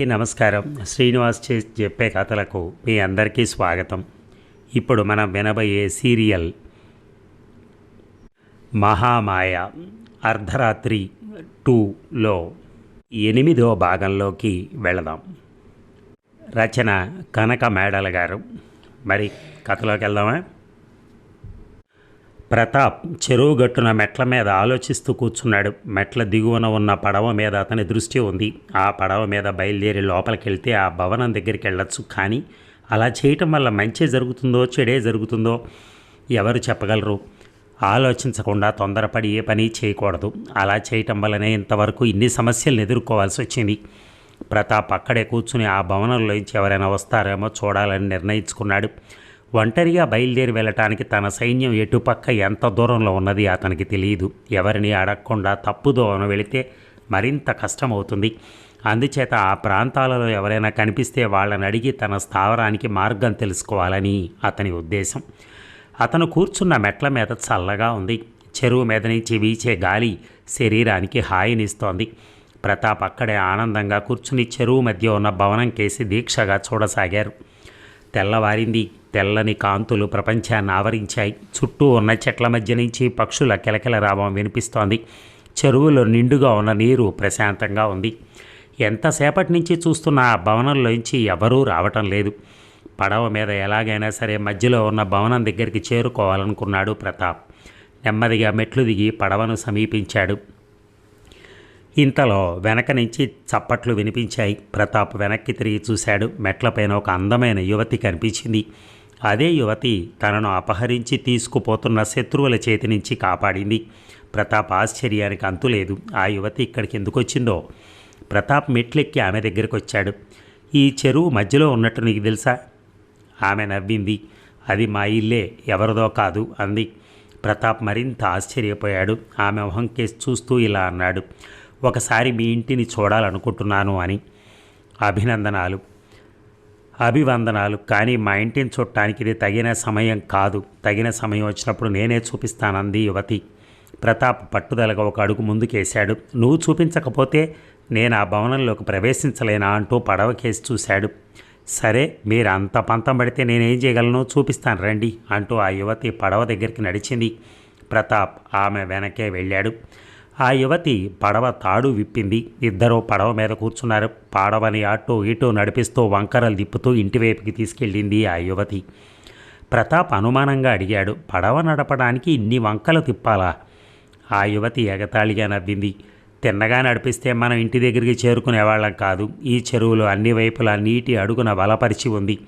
అందరికీ నమస్కారం. శ్రీనివాస్ చే చెప్పే కథలకు మీ అందరికీ స్వాగతం. ఇప్పుడు మనం వినబోయే సీరియల్ మహామాయ అర్ధరాత్రి టూలో ఎనిమిదో భాగంలోకి వెళదాం. రచన కనక మేడల గారు మరి కథలోకి వెళ్దామా? ప్రతాప్ చెరువు గట్టున మెట్ల మీద ఆలోచిస్తూ కూర్చున్నాడు. మెట్ల దిగువన ఉన్న పడవ మీద అతని దృష్టి ఉంది. ఆ పడవ మీద బయలుదేరి లోపలికి వెళ్తే ఆ భవనం దగ్గరికి వెళ్ళొచ్చు కానీ అలా చేయటం వల్ల మంచి జరుగుతుందో చెడే జరుగుతుందో ఎవరు చెప్పగలరు? ఆలోచించకుండా తొందరపడి ఏ పని చేయకూడదు. అలా చేయటం వల్లనే ఇంతవరకు ఇన్ని సమస్యలను ఎదుర్కోవాల్సి వచ్చింది. ప్రతాప్ అక్కడే కూర్చుని ఆ భవనంలోంచి ఎవరైనా వస్తారేమో చూడాలని నిర్ణయించుకున్నాడు. ఒంటరిగా బయలుదేరి వెళ్ళటానికి తన సైన్యం ఎటుపక్క ఎంత దూరంలో ఉన్నది అతనికి తెలియదు. ఎవరిని అడగకుండా తప్పుదోవన వెళితే మరింత కష్టమవుతుంది. అందుచేత ఆ ప్రాంతాలలో ఎవరైనా కనిపిస్తే వాళ్ళని అడిగి తన స్థావరానికి మార్గం తెలుసుకోవాలని అతని ఉద్దేశం. అతను కూర్చున్న మెట్ల మీద చల్లగా ఉంది. చెరువు మీద నుంచి వీచే గాలి శరీరానికి హాయినిస్తోంది. ప్రతాప్ అక్కడే ఆనందంగా కూర్చుని చెరువు మధ్య ఉన్న భవనం కేసి దీక్షగా చూడసాగారు. తెల్లవారింది. తెల్లని కాంతులు ప్రపంచాన్ని ఆవరించాయి. చుట్టూ ఉన్న చెట్ల మధ్య నుంచి పక్షుల కిలకిల రావం వినిపిస్తోంది. చెరువులో నిండుగా ఉన్న నీరు ప్రశాంతంగా ఉంది. ఎంతసేపటి నుంచి చూస్తున్న ఆ భవనంలోంచి ఎవరూ రావటం లేదు. పడవ మీద ఎలాగైనా సరే మధ్యలో ఉన్న భవనం దగ్గరికి చేరుకోవాలనుకున్నాడు ప్రతాప్. నెమ్మదిగా మెట్లు దిగి పడవను సమీపించాడు. ఇంతలో వెనక నుంచి చప్పట్లు వినిపించాయి. ప్రతాప్ వెనక్కి తిరిగి చూశాడు. మెట్లపైన ఒక అందమైన యువతి కనిపించింది. అదే యువతి తనను అపహరించి తీసుకుపోతున్న శత్రువుల చేతి నుంచి కాపాడింది. ప్రతాప్ ఆశ్చర్యానికి అంతులేదు ఆ యువతి ఇక్కడికి ఎందుకు వచ్చిందో? ప్రతాప్ మెట్లెక్కి ఆమె దగ్గరికి వచ్చాడు. ఈ చెరువు మధ్యలో ఉన్నట్టు నీకు తెలుసా? ఆమె నవ్వింది. అది మా ఇల్లే ఎవరిదో కాదు అంది. ప్రతాప్ మరింత ఆశ్చర్యపోయాడు. ఆమె మొహం కేసి చూస్తూ ఇలా అన్నాడు. ఒకసారి మీ ఇంటిని చూడాలనుకుంటున్నాను అని. అభినందనాలు. అభివందనాలు. కానీ మా ఇంటిని చూడటానికి ఇది తగిన సమయం కాదు. తగిన సమయం వచ్చినప్పుడు నేనే చూపిస్తానంది యువతి. ప్రతాప్ పట్టుదలగా ఒక అడుగు ముందుకేశాడు. నువ్వు చూపించకపోతే నేను ఆ భవనంలోకి ప్రవేశించలేనా అంటూ పడవ కేసి చూశాడు. సరే మీరు అంత పంతం పడితే నేనేం చేయగలను? చూపిస్తాను రండి అంటూ ఆ యువతి పడవ దగ్గరికి నడిచింది. ప్రతాప్ ఆమె వెనకే వెళ్ళాడు. ఆ యువతి పడవ తాడు విప్పింది. ఇద్దరూ పడవ మీద కూర్చున్నారు. పడవని అటు ఇటు నడిపిస్తూ వంకరలు తిప్పుతూ ఇంటివైపుకి తీసుకెళ్ళింది ఆ యువతి. ప్రతాప్ అనుమానంగా అడిగాడు పడవ నడపడానికి ఇన్ని వంకలు తిప్పాలా? ఆ యువతి ఎగతాళిగా నవ్వింది. తిన్నగా నడిపిస్తే మనం ఇంటి దగ్గరికి చేరుకునేవాళ్ళం కాదు. ఈ చెరువులో అన్ని వైపులా నీటి అడుగున వలపరిచి ఉంది.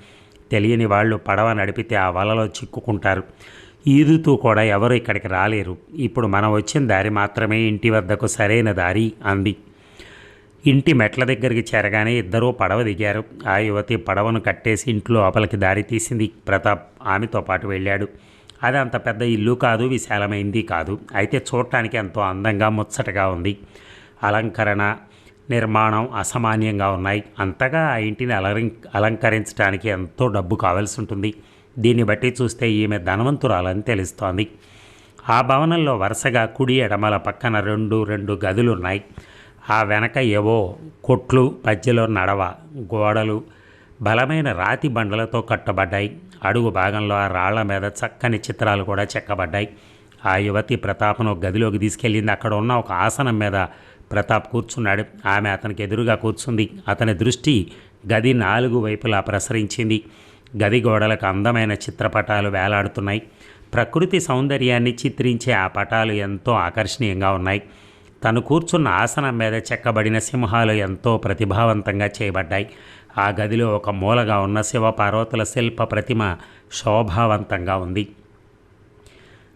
తెలియని వాళ్ళు పడవ నడిపితే ఆ వలలో చిక్కుకుంటారు. ఈదుతూ కూడా ఎవరు ఇక్కడికి రాలేరు. ఇప్పుడు మనం వచ్చిన దారి మాత్రమే ఇంటి వద్దకు సరైన దారి అంది. ఇంటి మెట్ల దగ్గరికి చేరగానే ఇద్దరూ పడవ దిగారు. ఆ యువతి పడవను కట్టేసి ఇంట్లో లోపలికి దారి తీసింది. ప్రతాప్ ఆమెతో పాటు వెళ్ళాడు. అది అంత పెద్ద ఇల్లు కాదు విశాలమైంది కాదు. అయితే చూడటానికి ఎంతో అందంగా ముచ్చటగా ఉంది. అలంకరణ నిర్మాణం అసామాన్యంగా ఉన్నాయి. అంతగా ఆ ఇంటిని అలరి అలంకరించడానికి ఎంతో డబ్బు కావాల్సి ఉంటుంది. దీన్ని బట్టి చూస్తే ఈమె ధనవంతురాలని తెలుస్తోంది. ఆ భవనంలో వరుసగా కుడి ఎడమల పక్కన రెండు రెండు గదులు ఉన్నాయి ఆ వెనక ఏవో కొట్లు మధ్యలో నడవ గోడలు బలమైన రాతి బండలతో కట్టబడ్డాయి. అడుగు భాగంలో ఆ రాళ్ళ మీద చక్కని చిత్రాలు కూడా చెక్కబడ్డాయి. ఆ యువతి ప్రతాప్ను గదిలోకి తీసుకెళ్ళింది. అక్కడ ఉన్న ఒక ఆసనం మీద ప్రతాప్ కూర్చున్నాడు. ఆమె అతనికి ఎదురుగా కూర్చుంది. అతని దృష్టి గది నాలుగు వైపులా ప్రసరించింది. గది గోడలకు అందమైన చిత్రపటాలు వేలాడుతున్నాయి. ప్రకృతి సౌందర్యాన్ని చిత్రించే ఆ పటాలు ఎంతో ఆకర్షణీయంగా ఉన్నాయి. తను కూర్చున్న ఆసనం మీద చెక్కబడిన సింహాలు ఎంతో ప్రతిభావంతంగా చేయబడ్డాయి. ఆ గదిలో ఒక మూలగా ఉన్న శివపార్వతుల శిల్ప ప్రతిమ శోభావంతంగా ఉంది.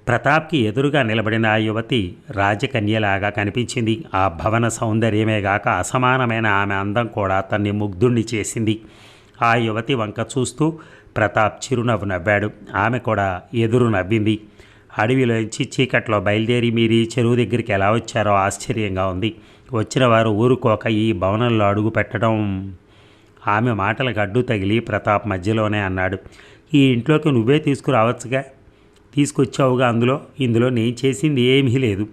ప్రతాప్కి ఎదురుగా నిలబడిన ఆ యువతి రాజకన్యలాగా కనిపించింది. ఆ భవన సౌందర్యమే గాక అసమానమైన ఆమె అందం కూడా అతన్ని ముగ్ధుణ్ణి చేసింది. ఆ యువతి వంక చూస్తూ ప్రతాప్ చిరునవ్వు నవ్వాడు. ఆమె కూడా ఎదురు నవ్వింది. అడవిలోంచి చీకట్లో బయలుదేరి మీరు ఈ చెరువు దగ్గరికి ఎలా వచ్చారో ఆశ్చర్యంగా ఉంది. వచ్చిన వారు ఊరుకోక ఈ భవనంలో అడుగు పెట్టడం. ఆమె మాటలకు అడ్డు తగిలి ప్రతాప్ మధ్యలోనే అన్నాడు. ఈ ఇంట్లోకి నువ్వే తీసుకురావచ్చుగా. తీసుకొచ్చావుగా అందులో. ఇందులో నేను చేసింది ఏమీ లేదు.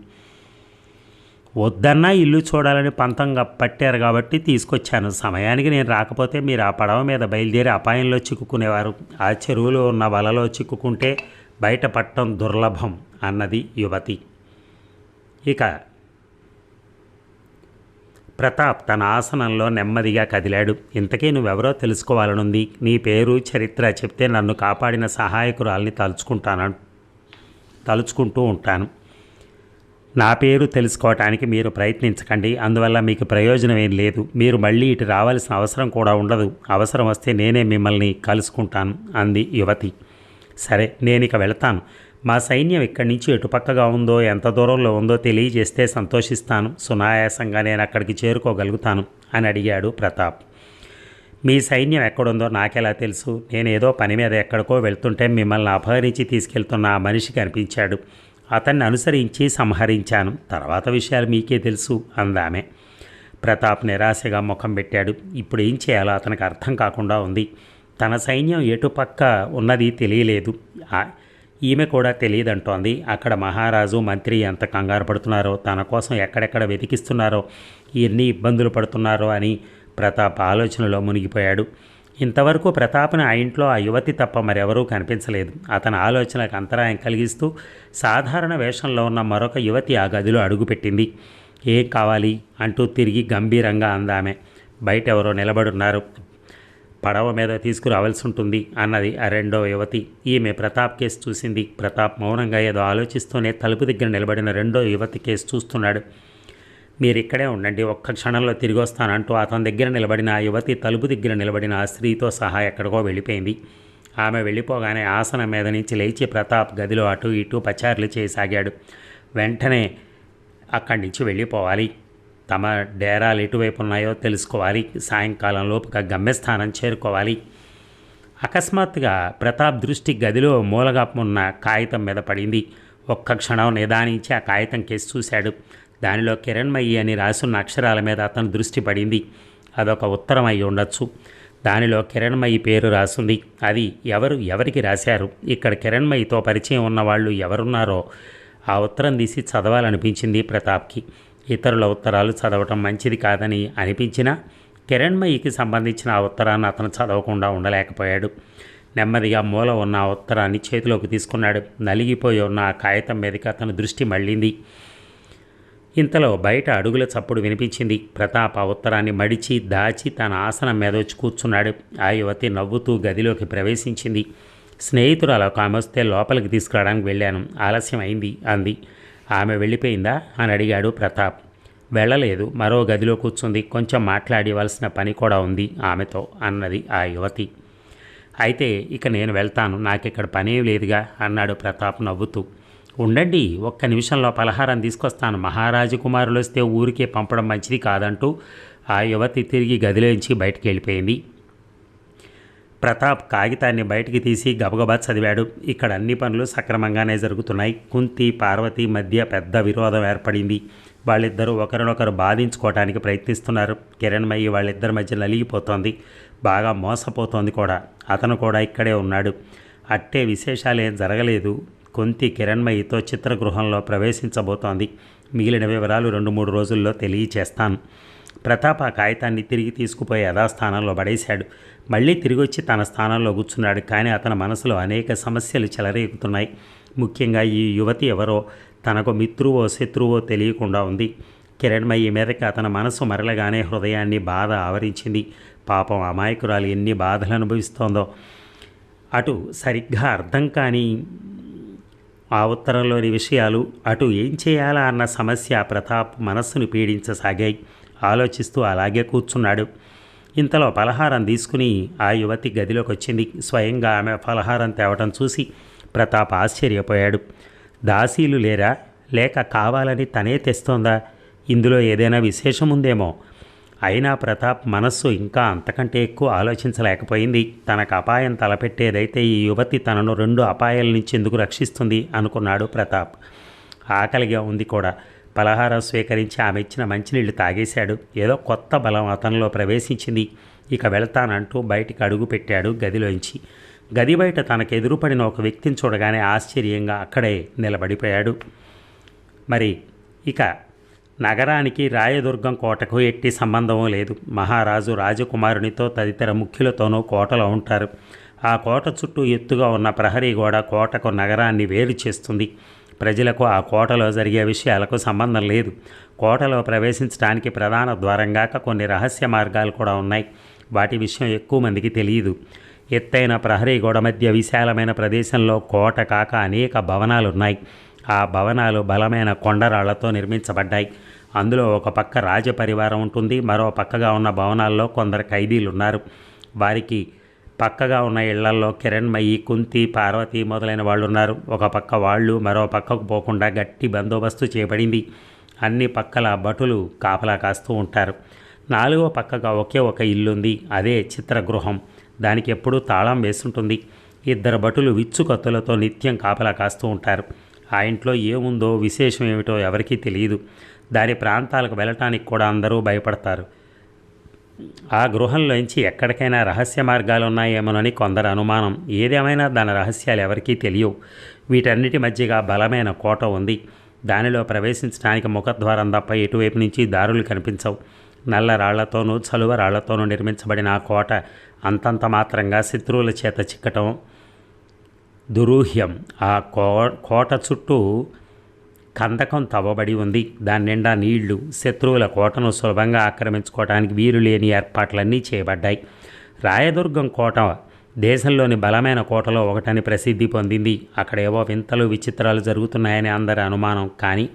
వద్దన్నా ఇల్లు చూడాలని పంతంగా పట్టారు కాబట్టి తీసుకొచ్చాను. సమయానికి నేను రాకపోతే మీరు ఆ పడవ మీద బయలుదేరి అపాయంలో చిక్కుకునేవారు. ఆ చెరువులో ఉన్న వలలో చిక్కుకుంటే బయట దుర్లభం అన్నది యువతి. ఇక ప్రతాప్ తన ఆసనంలో నెమ్మదిగా కదిలాడు. ఇంతకీ నువ్వెవరో తెలుసుకోవాలనుంది. నీ పేరు చరిత్ర చెప్తే నన్ను కాపాడిన సహాయకురాల్ని తలుచుకుంటాను తలుచుకుంటూ ఉంటాను. నా పేరు తెలుసుకోవటానికి మీరు ప్రయత్నించకండి. అందువల్ల మీకు ప్రయోజనం ఏం లేదు. మీరు మళ్ళీ ఇటు రావాల్సిన అవసరం కూడా ఉండదు. అవసరం వస్తే నేనే మిమ్మల్ని కలుసుకుంటాను అంది యువతి. సరే నేను ఇక వెళతాను. మా సైన్యం ఇక్కడి నుంచి ఎటుపక్కగా ఉందో ఎంత దూరంలో ఉందో తెలియజేస్తే సంతోషిస్తాను. సునాయాసంగా నేను అక్కడికి చేరుకోగలుగుతాను అని అడిగాడు ప్రతాప్. మీ సైన్యం ఎక్కడుందో నాకెలా తెలుసు? నేను ఏదో పని మీద ఎక్కడికో వెళ్తుంటే మిమ్మల్ని అపహరించి తీసుకెళ్తున్న ఆ మనిషి కనిపించాడు అతన్ని అనుసరించి సంహరించాను. తర్వాత విషయాలు మీకే తెలుసు అందామె. ప్రతాప్ నిరాశగా ముఖం పెట్టాడు. ఇప్పుడు ఏం చేయాలో అతనికి అర్థం కాకుండా ఉంది. తన సైన్యం ఎటుపక్క ఉన్నది తెలియలేదు. ఈమె కూడా తెలియదంటోంది. అక్కడ మహారాజు మంత్రి ఎంత కంగారు పడుతున్నారో తన కోసం ఎక్కడెక్కడ వెతికిస్తున్నారో ఎన్ని ఇబ్బందులు పడుతున్నారో అని ప్రతాప్ ఆలోచనలో మునిగిపోయాడు. ఇంతవరకు ప్రతాప్ని ఆ ఇంట్లో ఆ యువతి తప్ప మరెవరూ కనిపించలేదు. అతని ఆలోచనకు అంతరాయం కలిగిస్తూ సాధారణ వేషంలో ఉన్న మరొక యువతి ఆ గదిలో అడుగుపెట్టింది. ఏం కావాలి? అంటూ తిరిగి గంభీరంగా అందామె. బయట ఎవరో నిలబడున్నారు. పడవ మీద తీసుకురావాల్సి ఉంటుంది అన్నది ఆ రెండో యువతి. ఈమె ప్రతాప్ కేసు చూసింది. ప్రతాప్ మౌనంగా ఏదో ఆలోచిస్తూనే తలుపు దగ్గర నిలబడిన రెండో యువతి కేసు చూస్తున్నాడు. మీరు ఇక్కడే ఉండండి ఒక్క క్షణంలో తిరిగి వస్తానంటూ అతని దగ్గర నిలబడిన ఆ యువతి తలుపు దగ్గర నిలబడిన ఆ స్త్రీతో సహా ఎక్కడికో వెళ్ళిపోయింది. ఆమె వెళ్ళిపోగానే ఆసనం మీద నుంచి లేచి ప్రతాప్ గదిలో అటు ఇటు పచారులు చేయసాగాడు. వెంటనే అక్కడి నుంచి వెళ్ళిపోవాలి. తమ డేరాలు ఎటువైపు ఉన్నాయో తెలుసుకోవాలి. సాయంకాలం లోపుగా గమ్యస్థానం చేరుకోవాలి. అకస్మాత్తుగా ప్రతాప్ దృష్టి గదిలో మూలగా ఉన్న కాగితం మీద పడింది. ఒక్క క్షణం నిదానించి ఆ కాగితం కేసి చూశాడు. దానిలో కిరణ్మయి అని రాసున్న అక్షరాల మీద అతను దృష్టి పడింది. అదొక ఉత్తరం అయి ఉండొచ్చు. దానిలో కిరణ్మయి పేరు రాసుంది. అది ఎవరు ఎవరికి రాశారు? ఇక్కడ కిరణ్మయితో పరిచయం ఉన్నవాళ్ళు ఎవరున్నారో ఆ ఉత్తరం తీసి చదవాలనిపించింది ప్రతాప్కి. ఇతరుల ఉత్తరాలు చదవటం మంచిది కాదని అనిపించినా కిరణ్మయికి సంబంధించిన ఆ ఉత్తరాన్ని అతను చదవకుండా ఉండలేకపోయాడు. నెమ్మదిగా మూల ఉన్న ఆ ఉత్తరాన్ని చేతిలోకి తీసుకున్నాడు. నలిగిపోయి ఉన్న ఆ కాగితం మీదకి అతని దృష్టి మళ్ళింది. ఇంతలో బయట అడుగుల చప్పుడు వినిపించింది. ప్రతాప్ ఆ ఉత్తరాన్ని మడిచి దాచి తన ఆసనం మీద వచ్చి కూర్చున్నాడు. ఆ యువతి నవ్వుతూ గదిలోకి ప్రవేశించింది. స్నేహితురాలు ఒక ఆమె వస్తే లోపలికి తీసుకురావడానికి వెళ్ళాను. ఆలస్యం అయింది అంది. ఆమె వెళ్ళిపోయిందా? అని అడిగాడు ప్రతాప్. వెళ్ళలేదు మరో గదిలో కూర్చుంది. కొంచెం మాట్లాడివలసిన పని కూడా ఉంది ఆమెతో అన్నది ఆ యువతి. అయితే ఇక నేను వెళ్తాను నాకిక్కడ పనేం లేదుగా అన్నాడు ప్రతాప్ నవ్వుతూ. ఉండండి ఒక్క నిమిషంలో పలహారం తీసుకొస్తాను. మహారాజు కుమారులు వస్తే ఊరికే పంపడం మంచిది కాదంటూ ఆ యువతి తిరిగి గదిలోంచి బయటికి వెళ్ళిపోయింది. ప్రతాప్ కాగితాన్ని బయటికి తీసి గబగబా చదివాడు. ఇక్కడ అన్ని పనులు సక్రమంగానే జరుగుతున్నాయి. కుంతి పార్వతి మధ్య పెద్ద విరోధం ఏర్పడింది. వాళ్ళిద్దరూ ఒకరినొకరు బాధించుకోవటానికి ప్రయత్నిస్తున్నారు. కిరణ్మయ్యి వాళ్ళిద్దరి మధ్య నలిగిపోతోంది. బాగా మోసపోతోంది కూడా. అతను కూడా ఇక్కడే ఉన్నాడు. అట్టే విశేషాలేం జరగలేదు. కొంతి కిరణ్మయితో చిత్రగృహంలో ప్రవేశించబోతోంది. మిగిలిన వివరాలు రెండు మూడు రోజుల్లో తెలియచేస్తాను. ప్రతాప్ ఆ కాగితాన్ని తిరిగి తీసుకుపోయి యథాస్థానంలో పడేశాడు. మళ్ళీ తిరిగి వచ్చి తన స్థానంలో కూర్చున్నాడు. కానీ అతని మనసులో అనేక సమస్యలు చెలరేగుతున్నాయి. ముఖ్యంగా ఈ యువతి ఎవరో తనకు మిత్రువో శత్రువో తెలియకుండా ఉంది. కిరణ్మయి మీదకి అతని మనసు మరలగానే హృదయాన్ని బాధ ఆవరించింది. పాపం అమాయకురాలు ఎన్ని బాధలు అనుభవిస్తోందో. అటు సరిగ్గా అర్థం కాని ఆ ఉత్తరంలోని విషయాలు అటు ఏం చేయాలా అన్న సమస్య ప్రతాప్ మనస్సును పీడించసాగాయి. ఆలోచిస్తూ అలాగే కూర్చున్నాడు. ఇంతలో పలహారం తీసుకుని ఆ యువతి గదిలోకి వచ్చింది స్వయంగా ఆమె పలహారం తేవటం చూసి ప్రతాప్ ఆశ్చర్యపోయాడు. దాసీలు లేరా? లేక కావాలని తనే తెస్తోందా? ఇందులో ఏదైనా విశేషం ఉందేమో అయినా ప్రతాప్ మనస్సు ఇంకా అంతకంటే ఎక్కువ ఆలోచించలేకపోయింది. తనకు అపాయం తలపెట్టేదైతే ఈ యువతి తనను రెండు అపాయాల నుంచి ఎందుకు రక్షిస్తుంది అనుకున్నాడు ప్రతాప్. ఆకలిగా ఉంది కూడా. పలహారం స్వీకరించి ఆమె ఇచ్చిన మంచినీళ్ళు తాగేశాడు. ఏదో కొత్త బలం అతనిలో ప్రవేశించింది. ఇక వెళ్తానంటూ బయటికి అడుగు పెట్టాడు గదిలోంచి. గది బయట తనకు ఎదురుపడిన ఒక వ్యక్తిని చూడగానే ఆశ్చర్యంగా అక్కడే నిలబడిపోయాడు. మరి ఇక నగరానికి రాయదుర్గం కోటకు ఎట్టి సంబంధం లేదు. మహారాజు రాజకుమారునితో తదితర ముఖ్యులతోనూ కోటలో ఉంటారు. ఆ కోట చుట్టూ ఎత్తుగా ఉన్న ప్రహరీ గోడ కోటకు నగరాన్ని వేరు చేస్తుంది. ప్రజలకు ఆ కోటలో జరిగే విషయాలకు సంబంధం లేదు. కోటలో ప్రవేశించడానికి ప్రధాన ద్వారంగాక కొన్ని రహస్య మార్గాలు కూడా ఉన్నాయి. వాటి విషయం ఎక్కువ మందికి తెలియదు. ఎత్తైన ప్రహరీ గోడ మధ్య విశాలమైన ప్రదేశంలో కోట కాక అనేక భవనాలు ఉన్నాయి ఆ భవనాలు బలమైన కొండరాళ్ళతో నిర్మించబడ్డాయి. అందులో ఒక పక్క రాజపరివారం ఉంటుంది మరో పక్కగా ఉన్న భవనాల్లో కొందరు ఖైదీలు ఉన్నారు వారికి పక్కగా ఉన్న ఇళ్ళల్లో కిరణ్మయి కుంతి పార్వతి మొదలైన వాళ్ళు ఉన్నారు ఒక పక్క వాళ్ళు మరో పక్కకు పోకుండా గట్టి బందోబస్తు చేయబడింది అన్ని పక్కల భటులు కాపలా కాస్తూ ఉంటారు. నాలుగో పక్కగా ఒకే ఒక ఇల్లుంది అదే చిత్రగృహం. దానికి ఎప్పుడూ తాళం వేస్తుంటుంది ఇద్దరు భటులు విచ్చుకత్తులతో నిత్యం కాపలా కాస్తూ ఉంటారు. ఆ ఇంట్లో ఏముందో విశేషం ఏమిటో ఎవరికీ తెలియదు. దాని ప్రాంతాలకు వెళ్ళటానికి కూడా అందరూ భయపడతారు. ఆ గృహంలోంచి ఎక్కడికైనా రహస్య మార్గాలు ఉన్నాయేమోనని కొందరు అనుమానం. ఏదేమైనా దాని రహస్యాలు ఎవరికీ తెలియవు. వీటన్నిటి మధ్యగా బలమైన కోట ఉంది. దానిలో ప్రవేశించడానికి ముఖద్వారం తప్ప ఎటువైపు నుంచి దారులు కనిపించవు. నల్ల రాళ్ళతోనూ చలువ రాళ్ళతోనూ నిర్మించబడిన ఆ కోట అంతంత మాత్రంగా శత్రువుల చేత చిక్కటం. దురూహ్యం. ఆ కో కోట చుట్టూ కందకం తవ్వబడి ఉంది. దాని నిండా నీళ్ళు శత్రువుల కోటను సులభంగా ఆక్రమించుకోవడానికి వీలు లేని ఏర్పాట్లన్నీ చేయబడ్డాయి. రాయదుర్గం కోట దేశంలోని బలమైన కోటలో ఒకటని ప్రసిద్ధి పొందింది. అక్కడ ఏవో వింతలు విచిత్రాలు జరుగుతున్నాయని అందరి అనుమానం. కానీ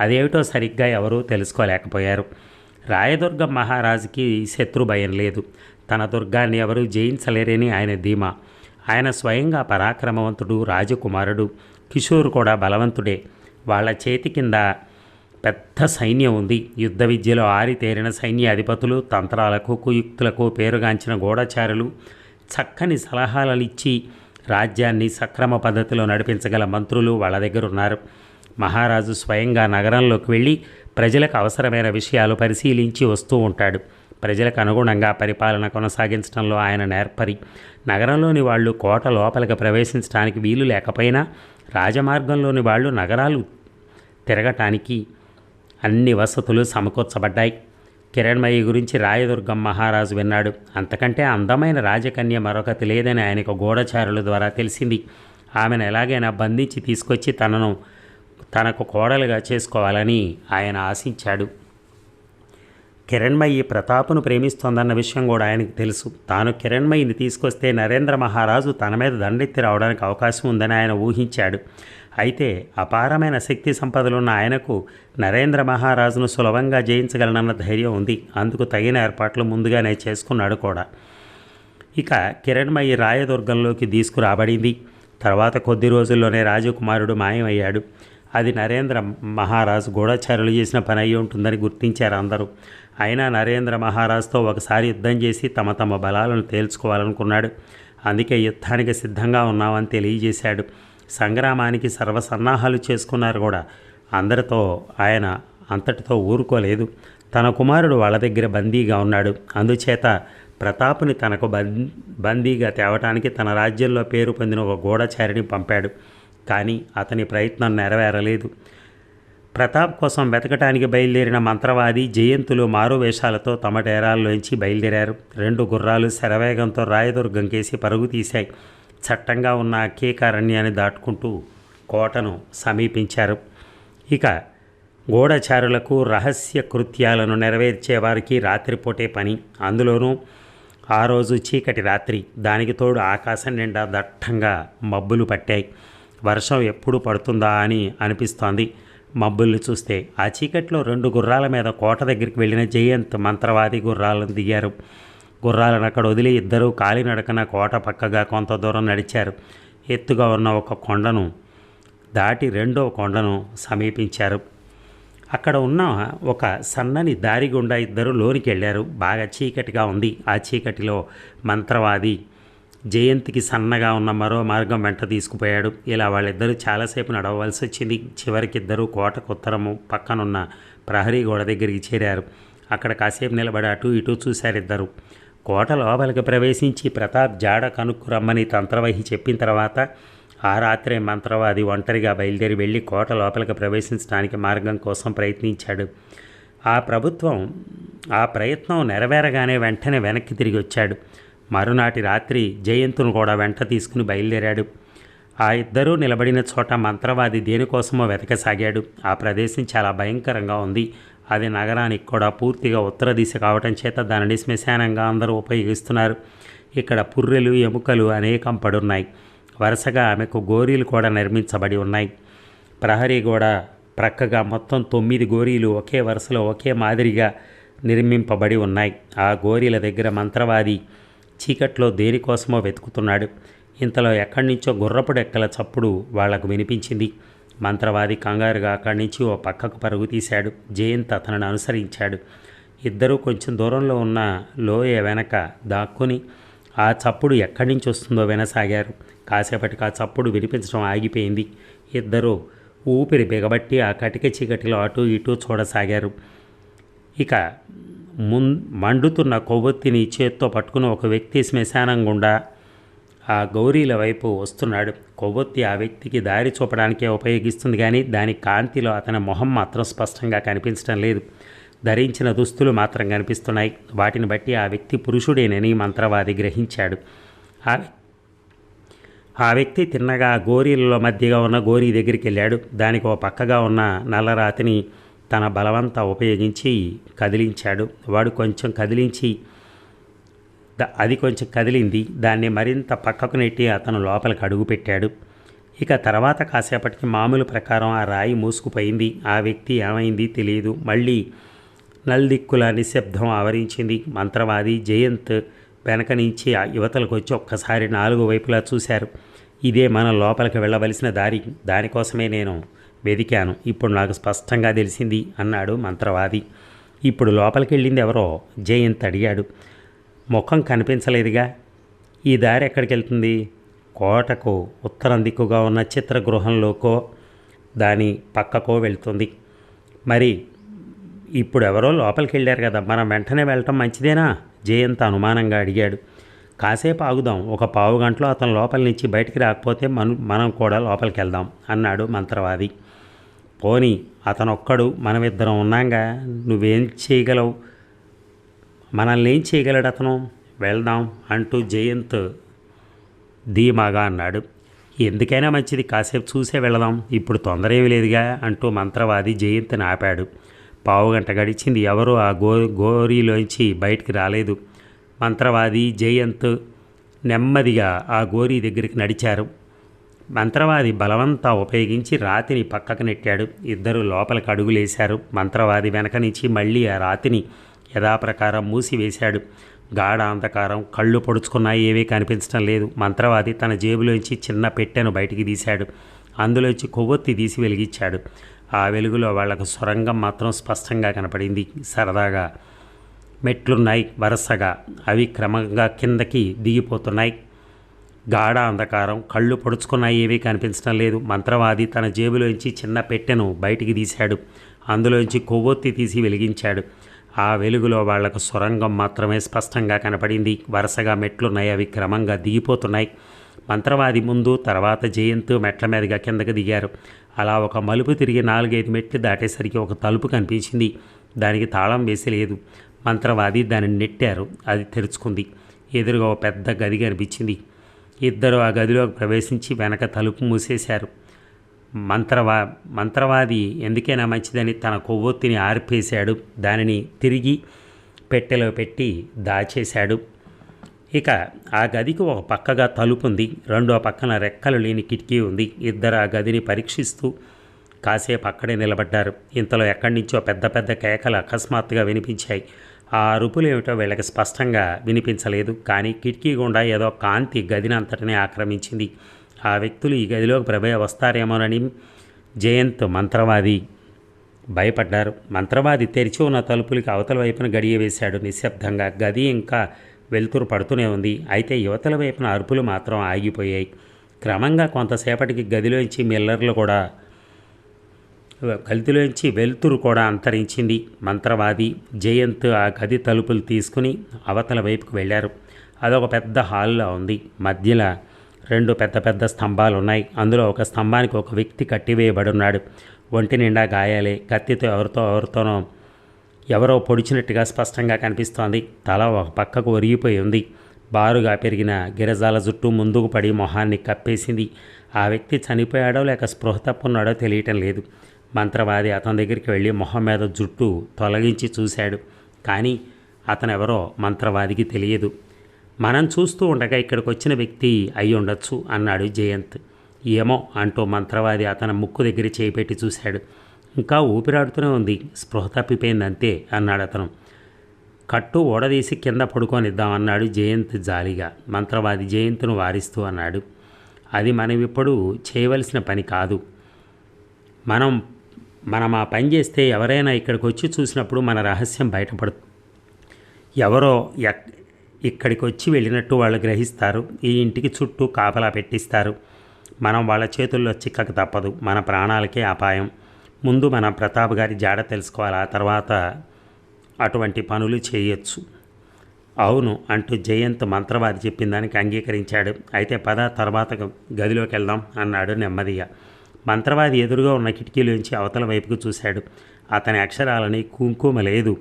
అదేమిటో సరిగ్గా ఎవరూ తెలుసుకోలేకపోయారు. రాయదుర్గం మహారాజుకి శత్రు భయం లేదు. తన దుర్గాన్ని ఎవరూ జయించలేరని ఆయన ధీమా. ఆయన స్వయంగా పరాక్రమవంతుడు రాజకుమారుడు కిషోర్ కూడా బలవంతుడే. వాళ్ళ చేతి కింద పెద్ద సైన్యం ఉంది. యుద్ధ విద్యలో ఆరితేరిన సైన్యాధిపతులు తంత్రాలకు కుయుక్తులకు పేరుగాంచిన గూఢచారులు చక్కని సలహాలు ఇచ్చి రాజ్యాన్ని సక్రమ పద్ధతిలో నడిపించగల మంత్రులు వాళ్ళ దగ్గర ఉన్నారు మహారాజు స్వయంగా నగరంలోకి వెళ్ళి ప్రజలకు అవసరమైన విషయాలు పరిశీలించి వస్తూ ఉంటాడు. ప్రజలకు అనుగుణంగా పరిపాలన కొనసాగించడంలో ఆయన నేర్పరి. నగరంలోని వాళ్ళు కోట లోపలికి ప్రవేశించడానికి వీలు లేకపోయినా రాజమార్గంలోని వాళ్ళు నగరాలు తిరగటానికి అన్ని వసతులు సమకూర్చబడ్డాయి. కిరణ్మయి గురించి రాయదుర్గం మహారాజు విన్నాడు. అంతకంటే అందమైన రాజకన్య మరొకటి లేదని ఆయనకు గూఢచారుల ద్వారా తెలిసింది. ఆమెను ఎలాగైనా బంధించి తీసుకొచ్చి తనను తనకు కోడలుగా చేసుకోవాలని ఆయన ఆశించాడు. కిరణ్మయి ప్రతాపును ప్రేమిస్తోందన్న విషయం కూడా ఆయనకు తెలుసు. తాను కిరణ్మయిని తీసుకొస్తే నరేంద్ర మహారాజు తన మీద దండెత్తి రావడానికి అవకాశం ఉందని ఆయన ఊహించాడు. అయితే అపారమైన శక్తి సంపదలున్న ఆయనకు నరేంద్ర మహారాజును సులభంగా జయించగలనన్న ధైర్యం ఉంది. అందుకు తగిన ఏర్పాట్లు ముందుగానే చేసుకున్నాడు కూడా. ఇక కిరణ్మయి రాయదుర్గంలోకి తీసుకురాబడింది. తర్వాత కొద్ది రోజుల్లోనే రాజకుమారుడు మాయమయ్యాడు. అది నరేంద్ర మహారాజు గూఢచారులు చేసిన పని అయి ఉంటుందని గుర్తించారు అందరూ. అయినా నరేంద్ర మహారాజుతో ఒకసారి యుద్ధం చేసి తమ తమ బలాలను తేల్చుకోవాలనుకున్నాడు. అందుకే యుద్ధానికి సిద్ధంగా ఉన్నామని తెలియజేశాడు. సంగ్రామానికి సర్వసన్నాహాలు చేసుకున్నారు కూడా. అందరితో ఆయన అంతటితో ఊరుకోలేదు. తన కుమారుడు వాళ్ళ దగ్గర బందీగా ఉన్నాడు. అందుచేత ప్రతాపుని తనకు బందీగా తేవటానికి తన రాజ్యంలో పేరు పొందిన ఒక గూఢచారిని పంపాడు. కానీ అతని ప్రయత్నం నెరవేరలేదు. ప్రతాప్ కోసం వెతకటానికి బయలుదేరిన మంత్రవాది జయంతులు మారువేషాలతో తమ డేరాల్లోంచి బయలుదేరారు. రెండు గుర్రాలు శరవేగంతో రాయదుర్గం కేసి పరుగు తీశాయి. చట్టంగా ఉన్న అకేకారణ్యాన్ని దాటుకుంటూ కోటను సమీపించారు. ఇక గూఢచారులకు రహస్య కృత్యాలను నెరవేర్చేవారికి రాత్రిపూటే పని. అందులోనూ ఆ రోజు చీకటి రాత్రి. దానికి తోడు ఆకాశం నిండా దట్టంగా మబ్బులు పట్టాయి. వర్షం ఎప్పుడు పడుతుందా అని అనిపిస్తోంది. మబ్బుల్ని చూస్తే ఆ చీకట్లో రెండు గుర్రాల మీద కోట దగ్గరికి వెళ్ళిన జయంత్ మంత్రవాది గుర్రాలను దిగారు. గుర్రాలను అక్కడ వదిలి ఇద్దరూ కాలినడకన కోట పక్కగా కొంత దూరం నడిచారు. ఎత్తుగా ఉన్న ఒక కొండను దాటి రెండో కొండను సమీపించారు. అక్కడ ఉన్న ఒక సన్నని దారి గుండా ఇద్దరు లోనికి వెళ్ళారు. బాగా చీకటిగా ఉంది. ఆ చీకటిలో మంత్రవాది జయంతికి సన్నగా ఉన్న మరో మార్గం వెంట తీసుకుపోయాడు. ఇలా వాళ్ళిద్దరూ చాలాసేపు నడవవలసి వచ్చింది. చివరికి ఇద్దరు కోటకు ఉత్తరము పక్కనున్న ప్రహరీ గోడ దగ్గరికి చేరారు. అక్కడ కాసేపు నిలబడి అటు ఇటు చూశారిద్దరు. కోట లోపలికి ప్రవేశించి ప్రతాప్ జాడ కనుక్కు రమ్మని తంత్రవహి చెప్పిన తర్వాత ఆ రాత్రే మంత్రవాది ఒంటరిగా బయలుదేరి వెళ్ళి కోట లోపలికి ప్రవేశించడానికి మార్గం కోసం ప్రయత్నించాడు. ఆ ప్రభుత్వం ఆ ప్రయత్నం నెరవేరగానే వెంటనే వెనక్కి తిరిగి వచ్చాడు. మరునాటి రాత్రి జయంతును కూడా వెంట తీసుకుని బయలుదేరాడు. ఆ ఇద్దరూ నిలబడిన చోట మంత్రవాది దేనికోసమో వెతకసాగాడు. ఆ ప్రదేశం చాలా భయంకరంగా ఉంది. అది నగరానికి కూడా పూర్తిగా ఉత్తర దిశ కావటం చేత దానిని శ్మశానంగా అందరూ ఉపయోగిస్తున్నారు. ఇక్కడ పుర్రెలు ఎముకలు అనేకం పడున్నాయి. వరుసగా ఆమెకు గోరీలు కూడా నిర్మించబడి ఉన్నాయి. ప్రహరీ గోడ ప్రక్కగా మొత్తం తొమ్మిది గోరీలు ఒకే వరుసలో ఒకే మాదిరిగా నిర్మింపబడి ఉన్నాయి. ఆ గోరీల దగ్గర మంత్రవాది చీకట్లో దేనికోసమో వెతుకుతున్నాడు. ఇంతలో ఎక్కడి నుంచో గుర్రపు డెక్కల చప్పుడు వాళ్ళకు వినిపించింది. మంత్రవాది కంగారుగా అక్కడి నుంచి ఓ పక్కకు పరుగు తీశాడు. జయంత్ అతనిని అనుసరించాడు. ఇద్దరూ కొంచెం దూరంలో ఉన్న లోయ వెనక దాక్కుని ఆ చప్పుడు ఎక్కడి నుంచి వస్తుందో వినసాగారు. కాసేపటికి ఆ చప్పుడు వినిపించడం ఆగిపోయింది. ఇద్దరూ ఊపిరి బిగబట్టి ఆ కటిక చీకటిలో అటు ఇటు చూడసాగారు. ఇక ముం మండుతున్న కొవ్వొత్తిని చేత్తో పట్టుకుని ఒక వ్యక్తి శ్మశానం గుండా ఆ గౌరీల వైపు వస్తున్నాడు. కొవ్వొత్తి ఆ వ్యక్తికి దారి చూపడానికే ఉపయోగిస్తుంది కానీ దాని కాంతిలో అతని మొహం మాత్రం స్పష్టంగా కనిపించడం లేదు. ధరించిన దుస్తులు మాత్రం కనిపిస్తున్నాయి. వాటిని బట్టి ఆ వ్యక్తి పురుషుడేనని మంత్రవాది గ్రహించాడు. ఆ ఆ వ్యక్తి తిన్నగా గోరీలలో మధ్యగా ఉన్న గోరీ దగ్గరికి వెళ్ళాడు. దానికి ఓ పక్కగా ఉన్న నల్లరాతిని తన బలవంతా ఉపయోగించి కదిలించాడు. వాడు కొంచెం కదిలించి అది కొంచెం కదిలింది. దాన్ని మరింత పక్కకు నెట్టి అతను లోపలికి అడుగుపెట్టాడు ఇక తర్వాత కాసేపటికి మామూలు ప్రకారం ఆ రాయి మూసుకుపోయింది. ఆ వ్యక్తి ఏమైంది తెలియదు మళ్ళీ నల్దిక్కుల నిశ్శబ్దం ఆవరించింది. మంత్రవాది జయంత్ వెనక నుంచి ఆ యువతలకు వచ్చి ఒక్కసారి నాలుగు వైపులా చూశారు. ఇదే మనం లోపలికి వెళ్ళవలసిన దారి. దానికోసమే నేను వెదికాను ఇప్పుడు నాకు స్పష్టంగా తెలిసింది అన్నాడు మంత్రవాది. ఇప్పుడు లోపలికి వెళ్ళింది ఎవరో? జయంత్ అడిగాడు. ముఖం కనిపించలేదుగా. ఈ దారి ఎక్కడికి వెళ్తుంది? కోటకు ఉత్తరం దిక్కుగా ఉన్న చిత్రగృహంలోకో దాని పక్కకో వెళ్తుంది. మరి ఇప్పుడు ఎవరో లోపలికి వెళ్ళారు కదా మనం వెంటనే వెళ్ళటం మంచిదేనా? జయంత్ అనుమానంగా అడిగాడు. కాసేపు ఆగుదాం ఒక పావు గంటలో అతను లోపల నుంచి బయటికి రాకపోతే మనం మనం కూడా లోపలికి వెళ్దాం అన్నాడు మంత్రవాది. పోని అతను ఒక్కడు మనమిద్దరం ఉన్నాగా నువ్వేం చేయగలవు? మనల్ని ఏం చేయగలడు అతను? వెళ్దాం అంటూ జయంత్ ధీమాగా అన్నాడు. ఎందుకైనా మంచిది కాసేపు చూసే వెళదాం. ఇప్పుడు తొందర ఏమీ లేదుగా అంటూ మంత్రవాది జయంత్ని ఆపాడు. పావుగంట గడిచింది. ఎవరు ఆ గో గోరీలోంచి బయటికి రాలేదు. మంత్రవాది జయంత్ నెమ్మదిగా ఆ గోరీ దగ్గరికి నడిచారు. మంత్రవాది బలవంతా ఉపయోగించి రాతిని పక్కకు నెట్టాడు. ఇద్దరు లోపలికి అడుగులేశారు. మంత్రవాది వెనక నుంచి మళ్ళీ ఆ రాతిని యథాప్రకారం మూసివేశాడు. గాఢ అంధకారం కళ్ళు పొడుచుకున్నా ఏవీ కనిపించడం లేదు. మంత్రవాది తన జేబులోంచి చిన్న పెట్టెను బయటికి తీశాడు. అందులోంచి కొవ్వొత్తి తీసి వెలిగించాడు. ఆ వెలుగులో వాళ్ళకు సొరంగం మాత్రం స్పష్టంగా కనపడింది. సరదాగా మెట్లున్నాయి వరుసగా. అవి క్రమంగా కిందకి దిగిపోతున్నాయి. గాఢ అంధకారం కళ్ళు పొడుచుకున్నాయి ఏవీ కనిపించడం లేదు. మంత్రవాది తన జేబులోంచి చిన్న పెట్టెను బయటికి తీశాడు. అందులోంచి కొవ్వొత్తి తీసి వెలిగించాడు. ఆ వెలుగులో వాళ్ళకు సొరంగం మాత్రమే స్పష్టంగా కనపడింది. వరుసగా మెట్లున్నాయి అవి క్రమంగా దిగిపోతున్నాయి. మంత్రవాది ముందు తర్వాత జయంత్ మెట్ల మీదుగా కిందకి దిగారు. అలా ఒక మలుపు తిరిగి నాలుగైదు మెట్లు దాటేసరికి ఒక తలుపు కనిపించింది. దానికి తాళం వేసలేదు మంత్రవాది దానిని నెట్టారు. అది తెరుచుకుంది. ఎదురుగా ఒక పెద్ద గది కనిపించింది. ఇద్దరు ఆ గదిలోకి ప్రవేశించి వెనక తలుపు మూసేశారు. మంత్రవా మంత్రవాది ఎందుకైనా మంచిదని తన కొవ్వొత్తిని ఆర్పేశాడు. దానిని తిరిగి పెట్టెలో పెట్టి దాచేశాడు. ఇక ఆ గదికి ఒక పక్కగా తలుపు ఉంది. రెండో పక్కన రెక్కలు లేని కిటికీ ఉంది. ఇద్దరు ఆ గదిని పరీక్షిస్తూ కాసేపు అక్కడే నిలబడ్డారు. ఇంతలో ఎక్కడి నుంచో పెద్ద పెద్ద కేకలు అకస్మాత్తుగా వినిపించాయి. ఆ అరుపులు ఏమిటో వీళ్ళకి స్పష్టంగా వినిపించలేదు. కానీ కిటికీ గుండా ఏదో కాంతి గదిని అంతటినీ ఆక్రమించింది. ఆ వ్యక్తులు ఈ గదిలోకి ప్రభే వస్తారేమోనని జయంత్ మంత్రవాది భయపడ్డారు. మంత్రవాది తెరిచి ఉన్న తలుపులకి అవతల వైపున గడియ వేశాడు. నిశ్శబ్దంగా గది ఇంకా వెలుతురు పడుతూనే ఉంది. అయితే యువతల వైపున అరుపులు మాత్రం ఆగిపోయాయి. క్రమంగా కొంతసేపటికి గదిలోంచి మిల్లర్లు కూడా గదిలోంచి వెలుతురు కూడా అంతరించింది. మంత్రవాది జయంత్ ఆ గది తలుపులు తీసుకుని అవతల వైపుకు వెళ్ళారు. అదొక పెద్ద హాల్లో ఉంది. మధ్యలో రెండు పెద్ద పెద్ద స్తంభాలు ఉన్నాయి అందులో ఒక స్తంభానికి ఒక వ్యక్తి కట్టివేయబడి ఉన్నాడు ఒంటి నిండా గాయాలే. కత్తితో ఎవరితో ఎవరితోనో ఎవరో పొడిచినట్టుగా స్పష్టంగా కనిపిస్తోంది. తల ఒక పక్కకు ఒరిగిపోయి ఉంది. బారుగా పెరిగిన గిరజాల జుట్టు ముందుకు పడి మొహాన్ని కప్పేసింది. ఆ వ్యక్తి చనిపోయాడో లేక స్పృహ తప్పున్నాడో తెలియటం లేదు. మంత్రవాది అతని దగ్గరికి వెళ్ళి మొహం మీద జుట్టు తొలగించి చూశాడు. కానీ అతను ఎవరో మంత్రవాదికి తెలియదు. మనం చూస్తూ ఉండగా ఇక్కడికి వచ్చిన వ్యక్తి అయి ఉండొచ్చు అన్నాడు జయంత్. ఏమో అంటూ మంత్రవాది అతని ముక్కు దగ్గర చేపెట్టి చూశాడు. ఇంకా ఊపిరాడుతూనే ఉంది. స్పృహ తప్పిపోయింది అంతే అన్నాడు అతను. కట్టు ఓడదీసి కింద పడుకొనిద్దాం అన్నాడు జయంత్ జాలిగా. మంత్రవాది జయంత్ను వారిస్తూ అన్నాడు. అది మనం ఇప్పుడు చేయవలసిన పని కాదు. మనం మనం ఆ పని చేస్తే ఎవరైనా ఇక్కడికి వచ్చి చూసినప్పుడు మన రహస్యం బయటపడు ఎవరో ఇక్కడికి వచ్చి వెళ్ళినట్టు వాళ్ళు గ్రహిస్తారు. ఈ ఇంటికి చుట్టూ కాపలా పెట్టిస్తారు. మనం వాళ్ళ చేతుల్లో చిక్కక తప్పదు. మన ప్రాణాలకే అపాయం. ముందు మనం ప్రతాప్ గారి జాడ తెలుసుకోవాలి? ఆ తర్వాత అటువంటి పనులు చేయొచ్చు. అవును అంటూ జయంత్ మంత్రవాది చెప్పిన దానికి అంగీకరించాడు. అయితే పద తర్వాత గదిలోకి వెళ్దాం అన్నాడు నెమ్మదిగా. మంత్రవాది ఎదురుగా ఉన్న కిటికీలోంచి అవతల వైపుకు చూశాడు. అతని అక్షరాలని కుంకుమ లేదు.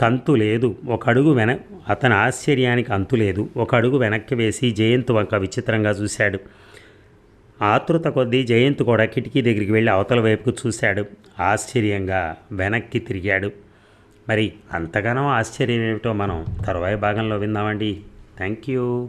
కంతు లేదు. ఒకడుగు వెన అతని ఆశ్చర్యానికి అంతు లేదు. ఒకడుగు వెనక్కి వేసి జయంత్ వంక విచిత్రంగా చూశాడు. ఆతృత కొద్దీ జయంత్ కూడా కిటికీ దగ్గరికి వెళ్ళి అవతల వైపుకు చూశాడు. ఆశ్చర్యంగా వెనక్కి తిరిగాడు. మరి అంతగానో ఆశ్చర్యం ఏమిటో మనం తర్వాయి భాగంలో విందామండి. Thank you